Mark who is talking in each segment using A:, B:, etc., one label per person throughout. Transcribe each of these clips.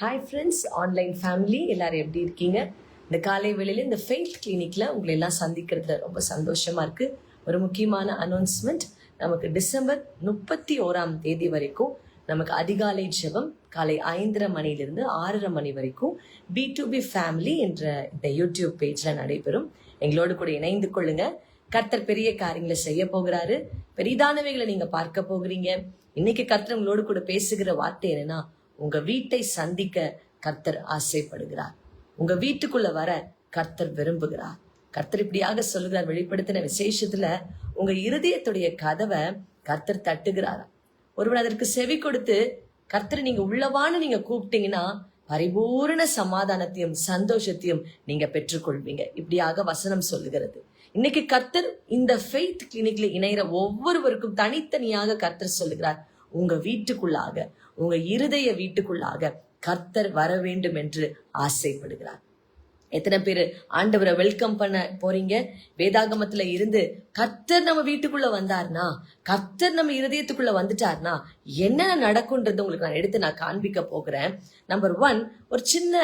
A: Hi friends online family எல்லாரும் எப்படி இருக்கீங்க? இந்த காலை வேளையில் இந்த ஃபெய்த் கிளினிக்கில் உங்களை எல்லாம் சந்திக்கிறதுல ரொம்ப சந்தோஷமாக இருக்குது ஒரு முக்கியமான அனௌன்ஸ்மெண்ட் நமக்கு டிசம்பர் முப்பத்தி ஓராம் தேதி வரைக்கும் நமக்கு அதிகாலை ஜெபம் காலை ஐந்தரை மணிலிருந்து ஆறரை மணி வரைக்கும் பி டு பி ஃபேமிலி என்ற இந்த யூடியூப் பேஜில் நடைபெறும். எங்களோடு கூட இணைந்து கொள்ளுங்க. கர்த்தர் பெரிய காரியங்களை செய்ய போகிறாரு. பெரிதானவைகளை நீங்கள் பார்க்க போகிறீங்க. இன்னைக்கு கர்த்தர் உங்களோடு கூட பேசுகிற வார்த்தை என்னன்னா உங்க வீட்டை சந்திக்க கர்த்தர் ஆசைப்படுகிறார். உங்க வீட்டுக்குள்ள வர கர்த்தர் விரும்புகிறார். கர்த்தர் இப்படியாக சொல்லுகிறார் வெளிப்படுத்தின விசேஷத்துல உங்க இருதயத்துடைய கதவை கர்த்தர் தட்டுகிறாரா? ஒருவர் அதற்கு செவி கொடுத்து கர்த்தர் நீங்க உள்ளவான்னு நீங்க கூப்பிட்டீங்கன்னா பரிபூரண சமாதானத்தையும் சந்தோஷத்தையும் நீங்க பெற்றுக்கொள்வீங்க. இப்படியாக வசனம் சொல்லுகிறது. இன்னைக்கு கர்த்தர் இந்த ஃபெய்த் கிளினிக்ல இணைகிற ஒவ்வொருவருக்கும் தனித்தனியாக கர்த்தர் சொல்லுகிறார். உங்க வீட்டுக்குள்ளாக உங்க இருதய வீட்டுக்குள்ளாக கர்த்தர் வர வேண்டும் என்று ஆசைப்படுகிறார். எத்தனை பேர் ஆண்டவரை வெல்கம் பண்ண போறீங்க? வேதாகமத்துல இருந்து கர்த்தர் நம்ம வீட்டுக்குள்ள வந்தார்னா கர்த்தர் நம்ம இருதயத்துக்குள்ள வந்துட்டார்னா என்ன நடக்கும்ன்றது உங்களுக்கு நான் எடுத்து நான் காண்பிக்க போகிறேன். நம்பர் ஒன் ஒரு சின்ன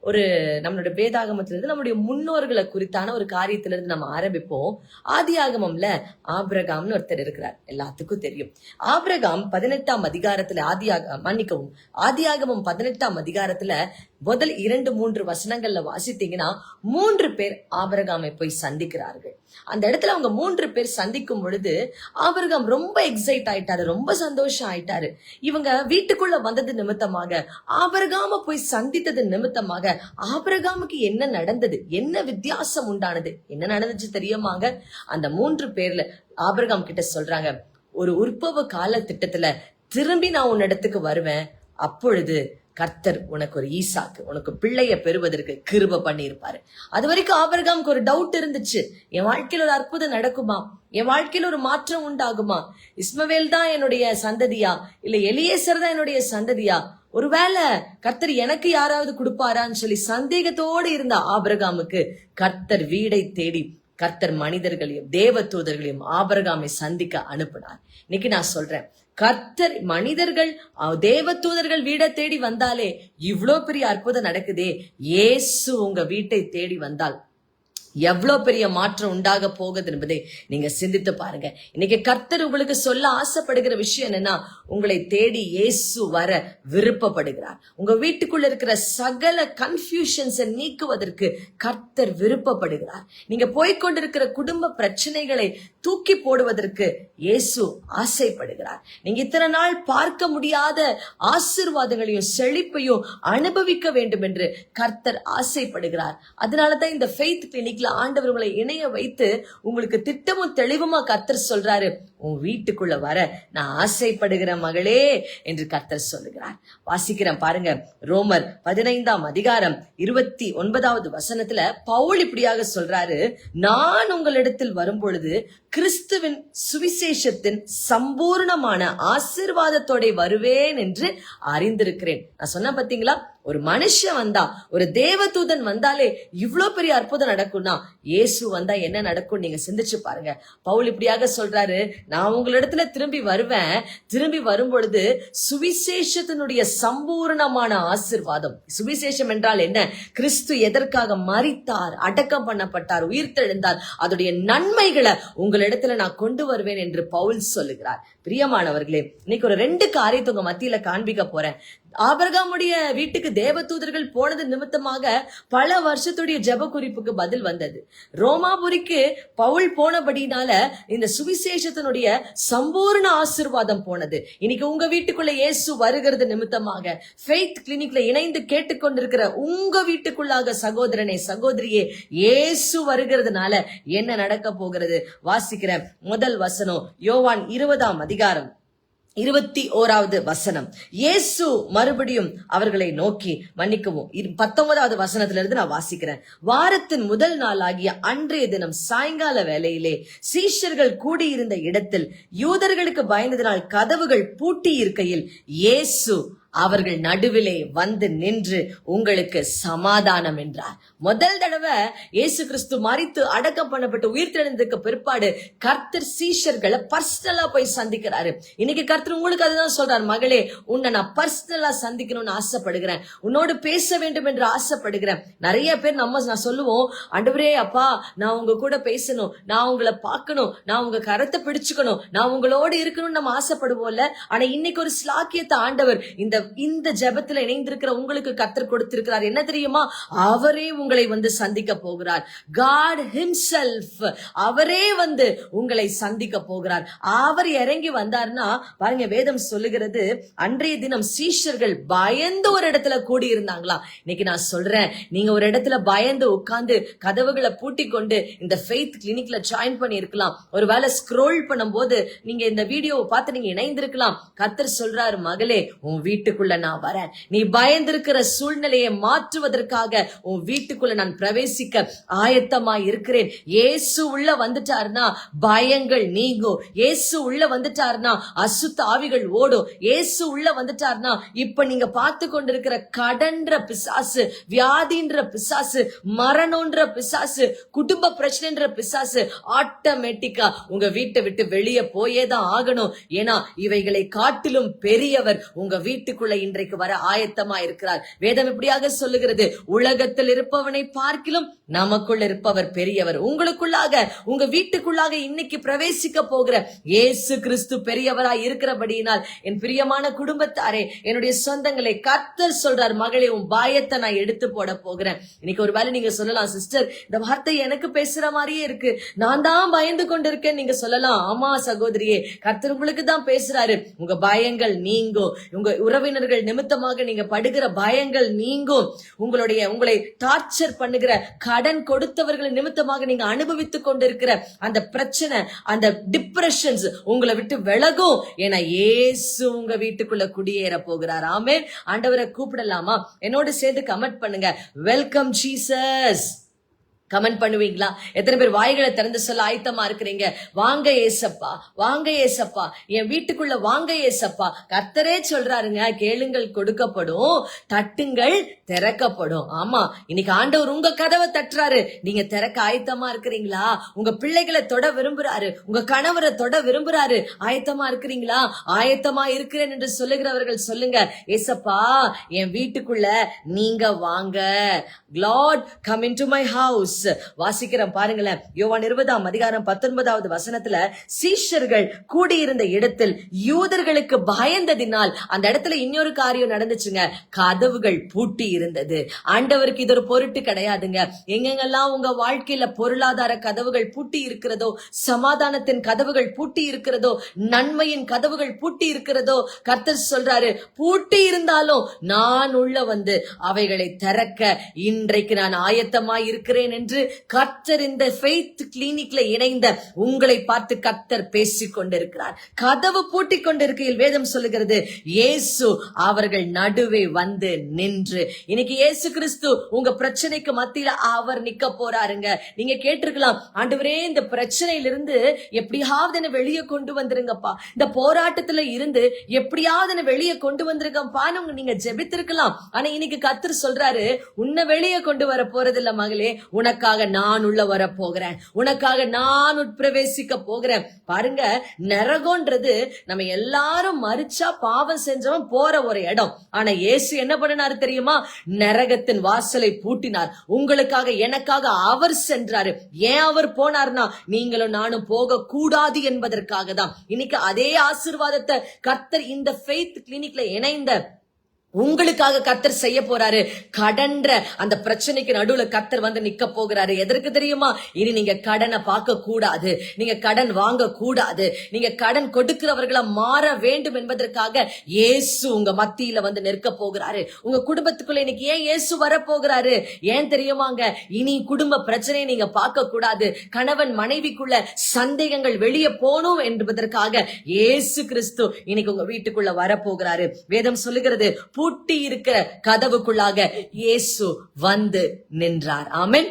A: ஒரு நம்மளோட வேதாகமத்திலிருந்து நம்முடைய நம்மளுடைய முன்னோர்களை குறித்தான ஒரு காரியத்திலிருந்து நம்ம ஆரம்பிப்போம். ஆதி ஆகமம்ல ஆபிரகாம்னு ஒருத்தர் இருக்கிறார். எல்லாத்துக்கும் தெரியும். ஆபிரகாம் பதினெட்டாம் அதிகாரத்துல ஆதியாக மன்னிக்கவும். ஆதி ஆகமம் பதினெட்டாம் அதிகாரத்துல முதல் இரண்டு மூன்று வசனங்கள்ல வாசித்தீங்கன்னா மூன்று பேர் ஆபரகாமை போய் சந்திக்கிறார்கள். அந்த இடத்துல அவங்க மூன்று பேர் சந்திக்கும் பொழுது ஆபரகாம் ரொம்ப எக்ஸைட் ஆயிட்டாரு ரொம்ப சந்தோஷம் ஆயிட்டாரு. இவங்க வீட்டுக்குள்ள வந்தது நிமித்தமாக ஆபரகாம போய் சந்தித்தது நிமித்தமாக ஆபரகாமுக்கு என்ன நடந்தது என்ன வித்தியாசம் உண்டானது என்ன நடந்துச்சு தெரியுமாங்க? அந்த மூன்று பேர்ல ஆபரகாம் கிட்ட சொல்றாங்க ஒரு உற்பவ கால திட்டத்துல திரும்பி நான் உன்னிடத்துக்கு வருவேன். அப்பொழுது கர்த்தர் உனக்கு ஒரு ஈசாக்கு உனக்கு பிள்ளைய பெறுவதற்கு கிருப பண்ணியிருப்பாரு. அது வரைக்கும் ஆபரகாமுக்கு ஒரு டவுட் இருந்துச்சு. என் வாழ்க்கையில் ஒரு அற்புதம் நடக்குமா? என் வாழ்க்கையில் ஒரு மாற்றம் உண்டாகுமா? இஸ்மவேல் தான் என்னுடைய சந்ததியா? இல்ல எலியேசர் தான் என்னுடைய சந்ததியா? ஒருவேளை கர்த்தர் எனக்கு யாராவது கொடுப்பாரான்னு சொல்லி சந்தேகத்தோடு இருந்த ஆபரகாமுக்கு கர்த்தர் வீடை தேடி கர்த்தர் மனிதர்களையும் தேவ தூதர்களையும் ஆபரகாமை சந்திக்க அனுப்பினார். இன்னைக்கு நான் சொல்றேன் கர்த்தர் மனிதர்கள் தேவ தூதர்கள் வீடை தேடி வந்தாலே இவ்வளோ பெரிய அற்புதம் நடக்குதே. ஏசு உங்க வீட்டை தேடி வந்தால் எவ்வளோ பெரிய மாற்றம் உண்டாக போகுது என்பதை நீங்க சிந்தித்து பாருங்க. இன்னைக்கு கர்த்தர் உங்களுக்கு சொல்ல ஆசைப்படுகிற விஷயம் என்னன்னா உங்களை தேடி இயேசு வர விருப்பப்படுகிறார். உங்க வீட்டுக்குள்ள இருக்கிற சகல கன்ஃபியூஷன்ஸை நீக்குவதற்கு கர்த்தர் விருப்பப்படுகிறார். நீங்க போய்கொண்டிருக்கிற குடும்ப பிரச்சனைகளை தூக்கி போடுவதற்கு இயேசு ஆசைப்படுகிறார். நீங்க இத்தனை நாள் பார்க்க முடியாத ஆசீர்வாதங்களையும் செழிப்பையும் அனுபவிக்க வேண்டும் என்று கர்த்தர் ஆசைப்படுகிறார். அதனாலதான் இந்த ஃபெய்த் கிளினிக்ல ஆண்டவர் உங்களை இணைய வைத்து உங்களுக்கு திட்டமும் தெளிவுமா கர்த்தர் சொல்றாரு. உன் வீட்டுக்குள்ள வர நான் ஆசைப்படுகிற மகளே என்று கர்த்தர் சொல்லுகிறார். வாசிக்கிறேன் பாருங்க. ரோமர் பதினைந்தாம் அதிகாரம் இருபத்தி ஒன்பதாவது வசனத்துல பவுல் இப்படியாக சொல்றாரு. நான் உங்களிடத்தில் வரும்பொழுது கிறிஸ்துவின் சுவிசேஷத்தின் சம்பூர்ணமான ஆசீர்வாதத்தோட வருவேன் என்று அறிந்திருக்கிறேன். நான் சொன்ன பாத்தீங்களா? ஒரு மனுஷன் வந்தா ஒரு தேவதூதன் வந்தாலே இவ்ளோ பெரிய அற்புதம் நடக்கும்னா இயேசு வந்தா என்ன நடக்கும் நீங்க சிந்திச்சு பாருங்க. பவுல் இப்படியாக சொல்றாரு நான் உங்களிடத்துல திரும்பி வருவேன். திரும்பி வரும் பொழுது சுவிசேஷத்தினுடைய சம்பூர்ணமான ஆசிர்வாதம். சுவிசேஷம் என்றால் என்ன? கிறிஸ்து எதற்காக மறித்தார் அடக்கம் பண்ணப்பட்டார் உயிர்த்தெழுந்தார் அதோடைய நன்மைகளை உங்களிடத்துல நான் கொண்டு வருவேன் என்று பவுல் சொல்லுகிறார். பிரியமானவர்களே இன்னைக்கு ஒரு ரெண்டு காரியத்தை உங்க மத்தியில காண்பிக்க போறேன். ஆபரகாமுடைய வீட்டுக்கு தேவதூதர்கள் போனது நிமித்தமாக பல வருஷத்துடைய ஜெப குறிப்புக்கு பதில் வந்தது. ரோமாபுரிக்கு பவுல் போனபடினால இந்த சுவிசேஷத்தினுடைய சம்பூர்ண ஆசிர்வாதம் போனது. இன்னைக்கு உங்க வீட்டுக்குள்ள இயேசு வருகிறது நிமித்தமாக ஃபெய்த் கிளினிக்ல இணைந்து கேட்டுக்கொண்டிருக்கிற உங்க வீட்டுக்குள்ளாக சகோதரனே சகோதரியே இயேசு வருகிறதுனால என்ன நடக்க போகிறது? வாசிக்கிற முதல் வசனம் யோவான் இருபதாம் அதிகாரம். இருபத்தி ஓராவது வசனம். இயேசு மறுபடியும் அவர்களை நோக்கி மன்னிக்கவும் இரு- பத்தொன்பதாவது வசனத்துல இருந்து நான் வாசிக்கிறேன். வாரத்தின் முதல் நாள் ஆகிய அன்றைய தினம் சாயங்கால வேலையிலே சீஷர்கள் கூடியிருந்த இடத்தில் யூதர்களுக்கு பயந்ததினால் கதவுகள் பூட்டி இருக்கையில் இயேசு அவர்கள் நடுவிலே வந்து நின்று உங்களுக்கு சமாதானம் என்றார். முதல் தடவை இயேசு கிறிஸ்து மறித்து அடக்கம் பண்ணப்பட்டு உயிர்த்தெழுந்ததுக்கு பிற்பாடு கர்த்தர் சீஷர்களை பர்சனலா போய் சந்திக்கிறாரு. இன்னைக்கு கர்த்தர் உங்களுக்கு அதுதான் சொல்றார் மகளே உன்னை நான் பர்சனலா சந்திக்கணும்னு ஆசைப்படுகிறேன். உன்னோடு பேச வேண்டும் என்று ஆசைப்படுகிறேன். நிறைய பேர் நம்ம நான் சொல்லுவோம் அண்டவரே அப்பா நான் உங்க கூட பேசணும். நான் உங்களை பார்க்கணும். நான் உங்க கரத்தை பிடிச்சுக்கணும். நான் உங்களோடு இருக்கணும்னு நம்ம ஆசைப்படுவோம்ல. ஆனா இன்னைக்கு ஒரு ஸ்லாக்கியத்தை ஆண்டவர் இந்த இந்த ஜபத்துல இணைந்திருக்கிற உங்களுக்கு கத்தர் கொடுத்திருக்கிறார். என்ன தெரியுமா? அவரே உங்களை வந்து சந்திக்க போகிறார். காட் ஹிம்செல்ஃப் அவரே வந்து உங்களை சந்திக்க போகிறார். அவர் இறங்கி வந்தார்னா பாருங்க வேதம் சொல்லுகிறது அன்றைய தினம் சீஷர்கள் பயந்து ஒரு இடத்துல கூடி இருந்தாங்களா இன்னைக்கு நான் சொல்றேன் நீங்க ஒரு இடத்துல பயந்து உட்கார்ந்து கதவுகளை பூட்டி கொண்டு இந்த ஃபெய்த் கிளினிக்ல ஜாயின் பண்ணி இருக்கலாம் ஒருவேளை ஸ்க்ரோல் பண்ணும்போது நீங்க இந்த வீடியோவை பார்த்து நீங்க இணைந்திருக்கலாம். கத்தர் சொல்றாரு மகளே உன் வீட்டுக்குள்ள நான் வரேன். நீ பயந்திருக்கிற சூழ்நிலையை மாற்றுவதற்காக உன் வீட்டுக்குள்ள நான் பிரவேசிக்க ஆயத்தமா இருக்கிறேன். இயேசு உள்ள வந்துட்டாருன்னா பயங்கள் நீங்கும். இயேசு உள்ள வந்துட்டாருன்னா அசுத்த ஆவிகள் ஓடும். இயேசு உள்ள வந்துட்டாருன்னா இப்ப நீங்க பார்த்து கொண்டிருக்கிற கடன்ற பிசாசு வியாதின்ற பிசாசு மரணம்ன்ற பிசாசு குடும்ப பிரச்சனைன்ற பிசாசு ஆட்டோமேட்டிக்கா உங்க வீட்டை விட்டு வெளியே போயே தான் ஆகணும். ஏன்னா இவைகளை காட்டிலும் பெரியவர் உங்க வீட்டுக்கு வீட்டுக்குள்ள இன்றைக்கு வர ஆயத்தமா இருக்கிறார். வேதம் இப்படியாக சொல்லுகிறது. உலகத்தில் இருப்பவனை பார்க்கிலும் நமக்குள்ள இருப்பவர் பெரியவர். உங்களுக்குள்ளாக உங்க வீட்டுக்குள்ளாக இன்னைக்கு பிரவேசிக்க போகிற இயேசு கிறிஸ்து பெரியவராய் இருக்கிறபடியினால் என் பிரியமான குடும்பத்தாரே என்னுடைய சொந்தங்களை கர்த்தர் சொல்றார் மகளே உன் பாயத்தை நான் எடுத்து போட போகிறேன். இன்னைக்கு ஒரு வேலை நீங்க சொல்லலாம் சிஸ்டர் இந்த வார்த்தை எனக்கு பேசுற மாதிரியே இருக்கு. நான் தான் பயந்து கொண்டிருக்கேன். நீங்க சொல்லலாம் ஆமா சகோதரியே கர்த்தர் உங்களுக்கு தான் பேசுறாரு. உங்க பயங்கள் நீங்கும் உங்க உறவு உறவினர்கள் நிமித்தமாக நீங்க படுகிற பயங்கள் நீங்கும். உங்களுடைய உங்களை டார்ச்சர் பண்ணுகிற கடன் கொடுத்தவர்கள் நிமித்தமாக நீங்க அனுபவித்துக் கொண்டிருக்கிற அந்த பிரச்சனை அந்த டிப்ரெஷன்ஸ் உங்களை விட்டு விலகும் ஏன்னா ஏசு உங்க வீட்டுக்குள்ள குடியேற போகிறார். ஆமே ஆண்டவரை கூப்பிடலாமா? என்னோட சேர்ந்து கமெண்ட் பண்ணுங்க. வெல்கம் ஜீசஸ் கமெண்ட் பண்ணுவீங்களா? எத்தனை பேர் வாய்களை திறந்து சொல்ல ஆயத்தமா இருக்கிறீங்க? வாங்க ஏசப்பா வாங்க ஏசப்பா. என் வீட்டுக்குள்ள வாங்க ஏசப்பா. கர்த்தரே சொல்றாருங்க கேளுங்கள் கொடுக்கப்படும் தட்டுங்கள் திறக்கப்படும். ஆமா இன்னைக்கு ஆண்டவர் உங்க கதவை தட்டுறாரு. நீங்க திறக்க ஆயத்தமா இருக்கிறீங்களா? உங்க பிள்ளைகளை தொட விரும்புறாரு. உங்க கணவரை தொட விரும்புறாரு. ஆயத்தமா இருக்கிறீங்களா? ஆயத்தமா இருக்கிறேன் என்று சொல்லுகிறவர்கள் சொல்லுங்க ஏசப்பா என் வீட்டுக்குள்ள நீங்க வாங்க. Lord come in to my house வாசிக்கிறேன் பாருங்களேன். யோவான் இருபதாம் அதிகாரம் பத்தொன்பதாவது வசனத்துல சீஷர்கள் கூடியிருந்த இடத்தில் யூதர்களுக்கு பயந்ததினால் அந்த இடத்துல இன்னொரு காரியம் நடந்துச்சுங்க. கதவுகள் பூட்டி இருந்தது ஆண்டவருக்கு இது ஒரு பொருட்டு கிடையாதுங்க. எங்கெங்கெல்லாம் உங்க வாழ்க்கையில பொருளாதார கதவுகள் பூட்டி இருக்கிறதோ சமாதானத்தின் கதவுகள் பூட்டி இருக்கிறதோ நன்மையின் கதவுகள் பூட்டி இருக்கிறதோ கர்த்தர் சொல்றாரு பூட்டி இருந்தாலும் நான் உள்ள வந்து அவைகளை திறக்க இன்றைக்கு நான் ஆயத்தமாய் இருக்கிறேன் என்று என்று கர்த்தர் இந்த ஃபெய்த் கிளினிக்ல இணைந்த உங்களை பார்த்து கர்த்தர் பேசிக் கொண்டிருக்கிறார். கதவு பூட்டி கொண்டிருக்கையில் வேதம் சொல்லுகிறது இயேசு அவர்கள் நடுவே வந்து நின்று. இன்னைக்கு இயேசு கிறிஸ்து உங்க பிரச்சனைக்கு மத்தியில அவர் நிக்க போறாருங்க. நீங்க கேட்டிருக்கலாம் ஆண்டவரே இந்த பிரச்சனையிலிருந்து எப்படியாவது என்ன வெளியே கொண்டு வந்துருங்கப்பா. இந்த போராட்டத்துல இருந்து எப்படியாவது என்ன வெளியே கொண்டு வந்திருக்கப்பான்னு நீங்க ஜெபித்திருக்கலாம். ஆனா இன்னைக்கு கத்தர் சொல்றாரு உன்னை வெளியே கொண்டு வர போறது இல்ல மகளே உனக்காக நான் உள்ள வர போகிறேன் உனக்காக நான் உட்பிரவேசிக்க போகிறேன். பாருங்க நரகம்ன்றது நம்ம எல்லாரும் மறிச்சா பாவம் செஞ்சவன் போற ஒரு இடம். ஆனா இயேசு என்ன பண்ணினார் தெரியுமா? நரகத்தின் வாசலை பூட்டினார். உங்களுக்காக எனக்காக அவர் சென்றாரு. ஏன் அவர் போனார்னா நீங்களும் நானும் போக கூடாது என்பதற்காக தான். இன்னைக்கு அதே ஆசீர்வாதத்தை கர்த்தர் இந்த ஃபெய்த் கிளினிக்ல இணைந்த உங்களுக்காக கத்தர் செய்ய போறாரு. கடன்ற அந்த பிரச்சனைக்கு நடுவுல கத்தர் வந்து நிக்க போகிறாரு. எதற்கு தெரியுமா? இனி நீங்க கடனை பார்க்க கூடாது. நீங்க கடன் வாங்க கூடாது. நீங்க கடன் கொடுக்கிறவர்களா மாற வேண்டும் என்பதற்காக இயேசு உங்க மத்தியில வந்து நிற்க போகிறாரு. உங்க குடும்பத்துக்குள்ள இன்னைக்கு ஏன் இயேசு வர போகிறாரு ஏன் தெரியுமாங்க? இனி குடும்ப பிரச்சனையை நீங்க பார்க்க கூடாது. கணவன் மனைவிக்குள்ள சந்தேகங்கள் வெளியே போகணும் என்பதற்காக இயேசு கிறிஸ்து இன்னைக்கு உங்க வீட்டுக்குள்ள வர போகிறாரு வேதம் சொல்லுகிறது பூட்டி இருக்கிற கதவுக்குள்ளாக இயேசு வந்து நின்றார். ஆமென்.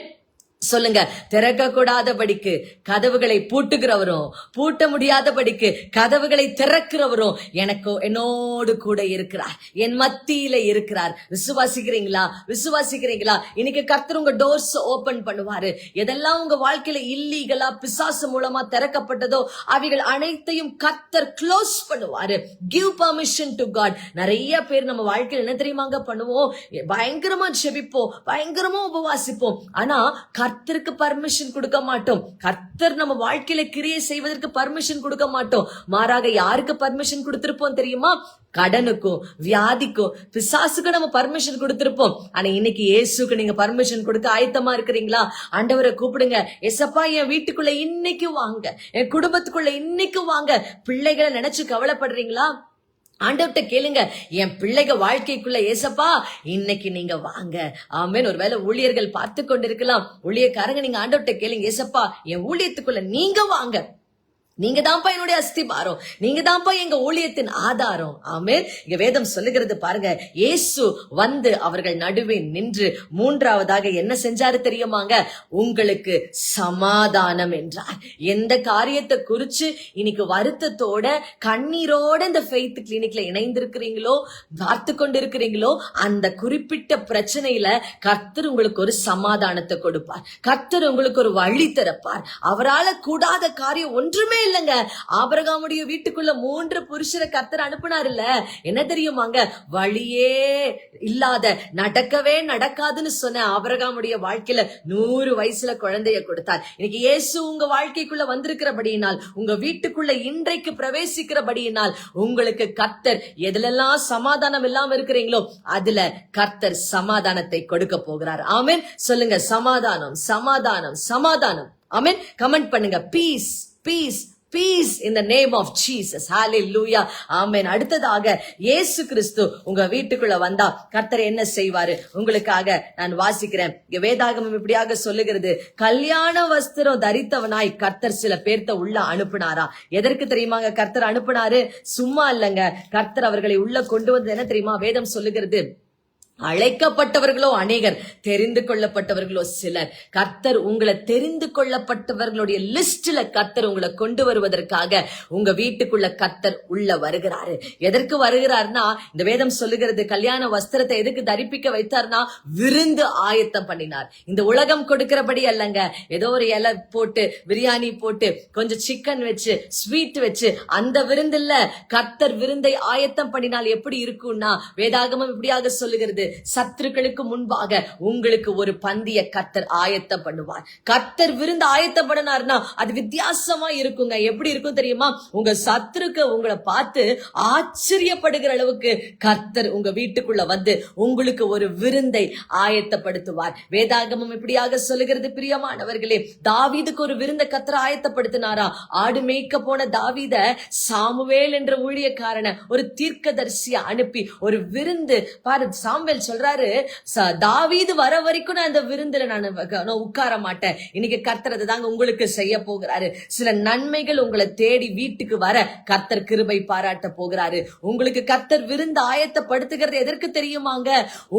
A: சொல்லுங்க. திறக்க கூடாதபடிக்கு கதவுகளை பூட்டுகிறவரும் பூட்ட முடியாதபடிக்கு கதவுகளை திறக்கிறவரும் எனக்கு என்னோடு கூட இருக்கிறார். என் மத்தியில இருக்கிறார். விசுவாசிக்கிறீங்களா? விசுவாசிக்கிறீங்களா? இன்னைக்கு கர்த்தர் உங்க டோர்ஸ் ஓபன் பண்ணுவாரு. எதெல்லாம் உங்க வாழ்க்கையில இல்லீகலா பிசாசு மூலமா திறக்கப்பட்டதோ அவைகள் அனைத்தையும் கர்த்தர் க்ளோஸ் பண்ணுவாரு. கிவ் பர்மிஷன் டு காட் நிறைய பேர் நம்ம வாழ்க்கையில என்ன தெரியுமாங்க பண்ணுவோம்? பயங்கரமா ஜெபிப்போம். பயங்கரமா உபவாசிப்போம். ஆனா கர்த்தருக்கு பர்மிஷன் கொடுக்க மாட்டோம். கர்த்தர் நம்ம வாழ்க்கையில கிரியை செய்வதற்கு பர்மிஷன் கொடுக்க மாட்டோம். மாறாக யாருக்கு பர்மிஷன் கொடுத்திருப்போம் தெரியுமா? கடனுக்கும் வியாதிக்கும் பிசாசுக்கும் நம்ம பர்மிஷன் கொடுத்திருப்போம். ஆனா இன்னைக்கு இயேசுக்கு நீங்க பர்மிஷன் கொடுக்க ஆயத்தமா இருக்கிறீங்களா? ஆண்டவரை கூப்பிடுங்க. எசப்பா என் வீட்டுக்குள்ள இன்னைக்கு வாங்க. என் குடும்பத்துக்குள்ள இன்னைக்கு வாங்க. பிள்ளைகளை நினைச்சு கவலைப்படுறீங்களா? ஆண்டவர்கிட்ட கேளுங்க. என் பிள்ளைக வாழ்க்கைக்குள்ள ஏசப்பா இன்னைக்கு நீங்க வாங்க. ஆமேன். ஒருவேளை ஊழியர்கள் பார்த்து கொண்டிருக்கலாம். ஊழியக்காரங்க நீங்க ஆண்டவர்கிட்ட கேளுங்க. ஏசப்பா என் ஊழியத்துக்குள்ள நீங்க வாங்க. நீங்க தான்ப்பா என்னுடைய அஸ்திபாரம். நீங்க தான்ப்பா எங்க ஊழியத்தின் ஆதாரம். ஆமே இங்க வேதம் சொல்லுகிறது பாருங்க. இயேசு வந்து அவர்கள் நடுவே நின்று மூன்றாவதாக என்ன செஞ்சாரு தெரியுமாங்க? உங்களுக்கு சமாதானம் என்றார். எந்த காரியத்தை குறிச்சு இன்னைக்கு வருத்தத்தோட கண்ணீரோட இந்த ஃபெய்த் கிளினிக்ல இணைந்திருக்கிறீங்களோ பார்த்து கொண்டிருக்கிறீங்களோ அந்த குறிப்பிட்ட பிரச்சனையில கர்த்தர் உங்களுக்கு ஒரு சமாதானத்தை கொடுப்பார். கர்த்தர் உங்களுக்கு ஒரு வழி திறப்பார். அவரால கூடாத காரியம் ஒன்றுமே இல்லைங்க. ஆபரகாமுடைய வீட்டுக்குள்ள மூன்று புருஷரை கத்தர் அனுப்புனார் இல்ல என்ன தெரியுமாங்க? வழியே இல்லாத நடக்கவே நடக்காதுன்னு சொன்ன ஆபரகாமுடைய வாழ்க்கையில நூறு வயசுல குழந்தைய கொடுத்தார். இன்னைக்கு இயேசு உங்க வாழ்க்கைக்குள்ள வந்திருக்கிறபடியினால் உங்க வீட்டுக்குள்ள இன்றைக்கு பிரவேசிக்கிறபடியினால் உங்களுக்கு கர்த்தர் எதுலெல்லாம் சமாதானம் இல்லாம இருக்கிறீங்களோ அதுல கர்த்தர் சமாதானத்தை கொடுக்க போகிறார். ஆமீன். சொல்லுங்க சமாதானம் சமாதானம் சமாதானம். ஆமீன். கமெண்ட் பண்ணுங்க peace peace peace in the name of Jesus லூயா ஆமை அடுத்ததாக இயேசு கிறிஸ்து உங்க வீட்டுக்குள்ள வந்தா கர்த்தர் என்ன செய்வாரு? உங்களுக்காக நான் வாசிக்கிறேன். இங்க வேதாகமம் இப்படியாக சொல்லுகிறது. கல்யாண வஸ்திரம் தரித்தவனாய் கர்த்தர் சில பேர்த்த உள்ள அனுப்புனாரா? எதற்கு தெரியுமாங்க? கர்த்தர் அனுப்புனாரு? சும்மா இல்லைங்க. கர்த்தர் அவர்களை உள்ள கொண்டு வந்தது என்ன தெரியுமா? வேதம் சொல்லுகிறது. அழைக்கப்பட்டவர்களோ அநேகர் தெரிந்து கொள்ளப்பட்டவர்களோ சிலர். கர்த்தர் உங்களை தெரிந்து கொள்ளப்பட்டவர்களுடைய லிஸ்ட்ல கர்த்தர் உங்களை கொண்டு வருவதற்காக உங்க வீட்டுக்குள்ள கர்த்தர் உள்ள வருகிறாரு. எதற்கு வருகிறார்னா இந்த வேதம் சொல்லுகிறது கல்யாண வஸ்திரத்தை எதுக்கு தரிப்பிக்க வைத்தார்னா விருந்து ஆயத்தம் பண்ணினார். இந்த உலகம் கொடுக்கிறபடி அல்லங்க ஏதோ ஒரு இலை போட்டு பிரியாணி போட்டு கொஞ்சம் சிக்கன் வச்சு ஸ்வீட் வச்சு அந்த விருந்து கர்த்தர் விருந்தை ஆயத்தம் பண்ணினால் எப்படி இருக்கும்னா வேதாகமம் இப்படியாக சொல்லுகிறது. சத்துருக்களுக்கு முன்பாக உங்களுக்கு ஒரு பந்திய கர்த்தர் ஆயத்தம் பண்ணுவார். கர்த்தர் விருந்து ஆயத்தப்படினார்னா அது வித்தியாசமா இருக்குங்க. எப்படி இருக்கும் தெரியுமா? உங்க சத்துருக்கு உங்களை பார்த்து ஆச்சரியப்படுகிற அளவுக்கு கர்த்தர் உங்க வீட்டுக்குள்ள வந்து உங்களுக்கு ஒரு விருந்தை ஆயத்தப்படுத்துவார். வேதாகமம் இப்படியாக சொல்லுகிறது பிரியமானவர்களே தாவீதுக்கு ஒரு விருந்த கர்த்தர் ஆயத்தப்படுத்தினாரா? ஆடு மேய்க்க போன தாவீத சாமுவேல் என்ற ஊழியக்காரனை ஒரு தீர்க்கதரிசியை அனுப்பி ஒரு விருந்து பாரு சாமுவேல் சொல்றாரு தாவீது வர வரைக்கும் நான் இந்த விருந்துல நான் உட்கார மாட்டேன். இன்னைக்கு கர்த்தர் தாங்க உங்களுக்கு செய்ய போகிறாரு. சில நன்மைகள் உங்களை தேடி வீட்டுக்கு வர கர்த்தர் கிருபை பாராட்ட போகிறாரு. உங்களுக்கு கர்த்தர் விருந்து ஆயத்தப்படுத்துகிறது எதற்கு தெரியுமாங்க?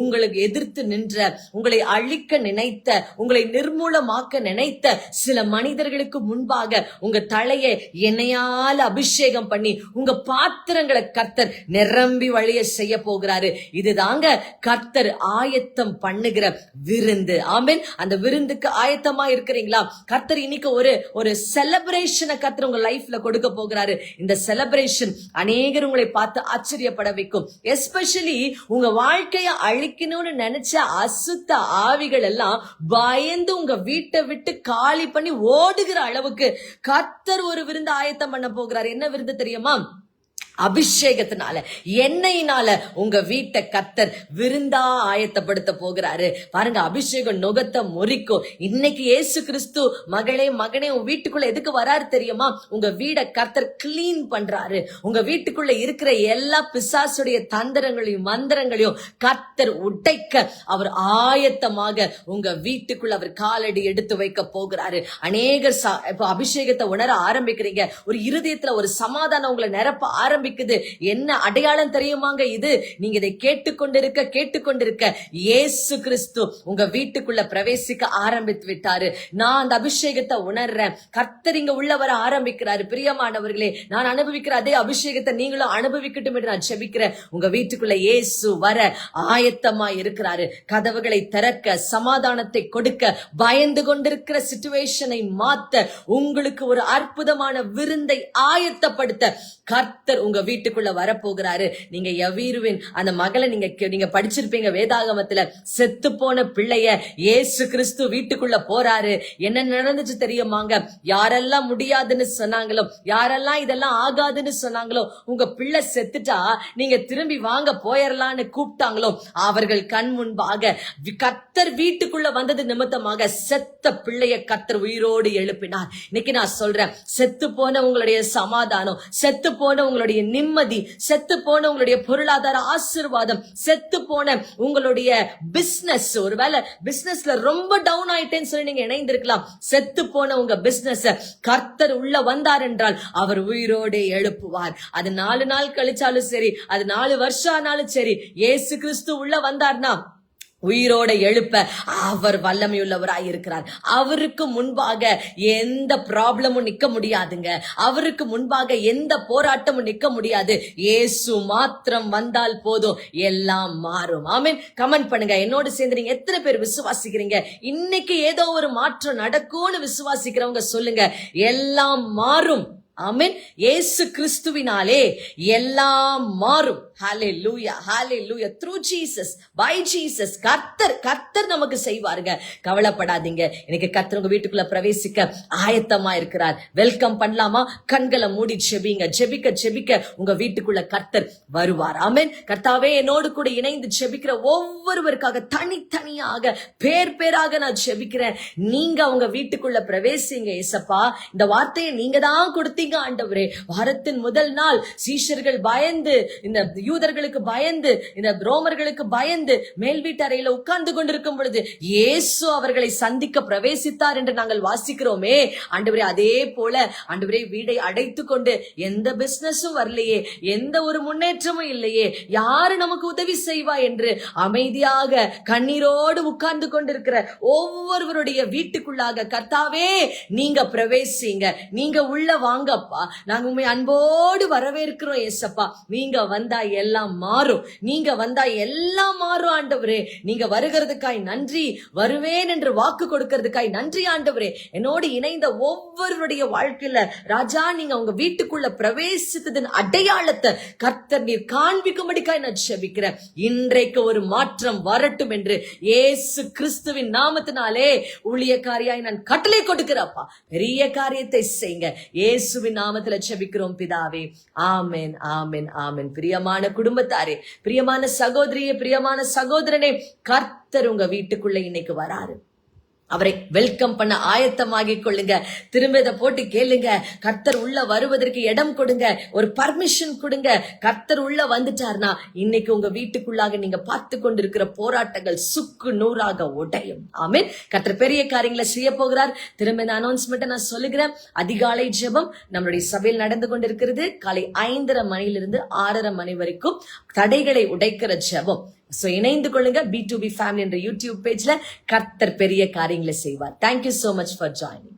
A: உங்களுக்கு எதிர்த்து நின்ற உங்களை அழிக்க நினைத்த உங்களை நிர்மூலமாக்க நினைத்த சில மனிதர்களுக்கு முன்பாக உங்க தலையை எண்ணெயால் அபிஷேகம் பண்ணி உங்க பாத்திரங்களை கர்த்தர் நிரம்பி வழிய செய்ய போகிறாரு. இதுதாங்க கர்த்தர் ஆயத்தம் பண்ணுகிற விருந்து. ஆமீன். அந்த விருந்துக்கு ஆயத்தமா இருக்கிறீங்களா? கர்த்தர் இன்னைக்கு ஒரு ஒரு செலிப்ரேஷனை கர்த்தர் உங்க லைஃப்ல கொடுக்க போகிறாரு. இந்த செலிப்ரேஷன் அநேகர் உங்களை பார்த்து ஆச்சரியப்பட வைக்கும். எஸ்பெஷலி உங்க வாழ்க்கைய அழிக்கணும்னு நினைச்ச அசுத்த ஆவிகள் எல்லாம் பயந்து உங்க வீட்டை விட்டு காலி பண்ணி ஓடுகிற அளவுக்கு கர்த்தர் ஒரு விருந்து ஆயத்தம் பண்ண போகிறார். என்ன விருந்து தெரியுமா? அபிஷேகத்தினால எண்ணெயினால உங்க வீட்டை கத்தர் விருந்தா ஆயத்தப்படுத்த போகிறாரு. பாருங்க அபிஷேகம் நுகத்தை முறிக்கும். இன்னைக்கு ஏசு கிறிஸ்து மகளே மகனே உன் வீட்டுக்குள்ள எதுக்கு வராரு தெரியுமா? உங்க வீட கத்தர் கிளீன் பண்றாரு. உங்க வீட்டுக்குள்ள இருக்கிற எல்லா பிசாசுடைய தந்திரங்களையும் மந்திரங்களையும் கத்தர் உடைக்க அவர் ஆயத்தமாக உங்க வீட்டுக்குள்ள அவர் காலடி எடுத்து வைக்க போகிறாரு. அநேகர் இப்ப அபிஷேகத்தை உணர ஆரம்பிக்கிறீங்க. ஒரு இருதயத்துல ஒரு சமாதானம் உங்களை நிரப்ப ஆரம்பி ஆரம்பிக்குது. என்ன அடையாளம் தெரியுமாங்க இது? நீங்க இதை கேட்டுக்கொண்டிருக்க கேட்டுக்கொண்டிருக்க இயேசு கிறிஸ்து உங்க வீட்டுக்குள்ள பிரவேசிக்க ஆரம்பித்து விட்டாரு. நான் அந்த அபிஷேகத்தை உணர்றேன். கர்த்தர் இங்க உள்ள வர ஆரம்பிக்கிறாரு. பிரியமானவர்களே நான் அனுபவிக்கிற அதே அபிஷேகத்தை நீங்களும் அனுபவிக்கட்டும் என்று நான் செபிக்கிறேன் உங்க வீட்டுக்குள்ள இயேசு வர ஆயத்தமா இருக்கிறாரு. கதவுகளை திறக்க சமாதானத்தை கொடுக்க பயந்து கொண்டிருக்கிற சிச்சுவேஷனை மாத்த உங்களுக்கு ஒரு அற்புதமான விருந்தை ஆயத்தப்படுத்த கர்த்தர் உங்க வீட்டுக்குள்ள வரப்போகிறாரு. நீங்க எவீருவின் அந்த மகளை நீங்க நீங்க படிச்சிருப்பீங்க வேதாகமத்துல. செத்து போன பிள்ளைய ஏசு கிறிஸ்து வீட்டுக்குள்ள போறாரு. என்ன நடந்துச்சு தெரியுமாங்க? யாரெல்லாம் முடியாதுன்னு சொன்னாங்களோ யாரெல்லாம் இதெல்லாம் ஆகாதுன்னு சொன்னாங்களோ உங்க பிள்ளை செத்துட்டா நீங்க திரும்பி வாங்க போயிடலான்னு கூப்பிட்டாங்களோ அவர்கள் கண் முன்பாக கத்தர் வீட்டுக்குள்ள வந்தது நிமித்தமாக செத்த பிள்ளைய கத்தர் உயிரோடு எழுப்பினார். இன்னைக்கு நான் சொல்றேன் செத்து போன உங்களுடைய சமாதானம் செத்து போன உங்களுடைய நிம்மதி செத்து போன உங்களுடைய பொருளாதார ஆசீர்வாதம் செத்து போன உங்களுடைய பிசினஸ் ஒருவேளை பிசினஸ்ல ரொம்ப டவுன் ஆயிட்டேன்னு சொல்லி நீங்க இணைந்திருக்கலாம். செத்து போன உங்க பிசினஸ் கர்த்தர் உள்ள வந்தார் என்றால் அவர் உயிரோடு எழுப்புவார். அது நாலு நாள் கழிச்சாலும் சரி அது நாலு வருஷம் ஆனாலும் சரி இயேசு கிறிஸ்து உள்ள வந்தார்னா உயிரோட எழுப்ப அவர் வல்லமையுள்ளவராய் இருக்கிறார். அவருக்கு முன்பாக எந்த ப்ராப்ளமும் நிக்க முடியாதுங்க. அவருக்கு முன்பாக எந்த போராட்டமும் நிக்க முடியாது. இயேசு மாத்திரம் வந்தால் போதும். எல்லாம் மாறும். ஆமீன். கமெண்ட் பண்ணுங்க. என்னோட சேர்ந்து நீங்க எத்தனை பேர் விசுவாசிக்கிறீங்க? இன்னைக்கு ஏதோ ஒரு மாற்றம் நடக்கும்னு விசுவாசிக்கிறவங்க சொல்லுங்க. எல்லாம் மாறும். ஆமீன். இயேசு கிறிஸ்துவினாலே எல்லாம் மாறும். ஹாலே லூயா ஹாலே லூயா த்ரூ ஜீசஸ் பை ஜீசஸ் கர்த்தர் கர்த்தர் நமக்கு செய்வாருங்க. கவலைப்படாதீங்க. எனக்கு கர்த்தர் உங்க வீட்டுக்குள்ள பிரவேசிக்க ஆயத்தமா இருக்கிறார் வெல்கம் பண்ணலாமா? கண்களை மூடி ஜெபிங்க. ஜெபிக்க ஜெபிக்க உங்க வீட்டுக்குள்ள கர்த்தர் வருவார். ஆமீன். கர்த்தாவே என்னோடு கூட இணைந்து ஜெபிக்கிற ஒவ்வொருவருக்காக தனித்தனியாக பேர் பேராக நான் ஜெபிக்கிறேன். நீங்க உங்க வீட்டுக்குள்ள பிரவேசிங்க ஏசப்பா. இந்த வார்த்தையை நீங்க தான் கொடுத்தீங்க. ஆண்டவரே வாரத்தின் முதல் நாள் சீஷர்கள் பயந்து இந்த யூதர்களுக்கு பயந்து இந்த ரோமர்களுக்கு பயந்து மேல் வீட்டறையில உட்கார்ந்து கொண்டிருக்கும் பொழுது இயேசு அவர்களை சந்திக்க பிரவேசித்தார் என்று நாங்கள் வாசிக்கிறோமே. ஆண்டவரே அதே போல ஆண்டவரே வீடை அடைத்து கொண்டு எந்த பிசினஸும் வரலையே எந்த ஒரு முன்னேற்றமும் இல்லையே யாரு நமக்கு உதவி செய்வா என்று அமைதியாக கண்ணீரோடு உட்கார்ந்து கொண்டிருக்கிற ஒவ்வொருவருடைய வீட்டுக்குள்ளாக கர்த்தாவே நீங்க பிரவேசிங்க நீங்க உள்ள வாங்க வாங்கப்பா நாங்க உண்மை அன்போடு வரவேற்கிறோம் ஏசப்பா. நீங்க வந்தா எல்லாம் மாறும். நீங்க வந்தா எல்லாம் மாறும் ஆண்டவரே. நீங்க வருகிறதுக்காய் நன்றி. வருவேன் என்று வாக்கு கொடுக்கிறதுக்காய் நன்றி ஆண்டவரே. என்னோடு இணைந்த ஒவ்வொருவருடைய வாழ்க்கையில ராஜா நீங்க உங்க வீட்டுக்குள்ள பிரவேசித்ததன் அடையாளத்தை கர்த்தர் நீர் காண்பிக்கும்படிக்காய் நான் செபிக்கிறேன். இன்றைக்கு ஒரு மாற்றம் வரட்டும் என்று ஏசு கிறிஸ்துவின் நாமத்தினாலே ஊழியக்காரியாய் நான் கட்டளை கொடுக்கிறப்பா பெரிய காரியத்தை செய்யுங்க. இயேசுவின் நாமத்துல செபிக்கிறோம் பிதாவே. ஆமென் ஆமென் ஆமென். பிரியமான குடும்பத்தாரே பிரியமான சகோதரியே பிரியமான சகோதரனே கர்த்தர் உங்க வீட்டுக்குள்ள இன்னைக்கு வராரு. அவரை வெல்கம் பண்ண ஆயத்தமாகிக் கொள்ளுங்க. திரும்ப இதை போட்டு கேளுங்க. கர்த்தர் உள்ள வருவதற்கு இடம் கொடுங்க. ஒரு பர்மிஷன் கொடுங்க. கர்த்தர் உள்ள வந்துட்டார்னா இன்னைக்கு உங்க வீட்டுக்குள்ளாக நீங்க பார்த்து கொண்டிருக்கிற போராட்டங்கள் சுக்கு நூறாக உடையும். ஆமீன். கர்த்தர் பெரிய காரியங்களை செய்ய போகிறார். திரும்ப இந்த அனௌன்ஸ்மெண்ட்டை நான் சொல்லுகிறேன். அதிகாலை ஜெபம் நம்மளுடைய சபையில் நடந்து கொண்டிருக்கிறது. காலை ஐந்தரை மணியிலிருந்து ஆறரை மணி வரைக்கும் தடைகளை உடைக்கிற ஜெபம். ஸோ இணைந்து கொள்ளுங்க. பி டு பி ஃபேமிலி என்ற யூடியூப் பேஜ்ல கர்த்தர் பெரிய காரியங்களை செய்வார். Thank you so much for joining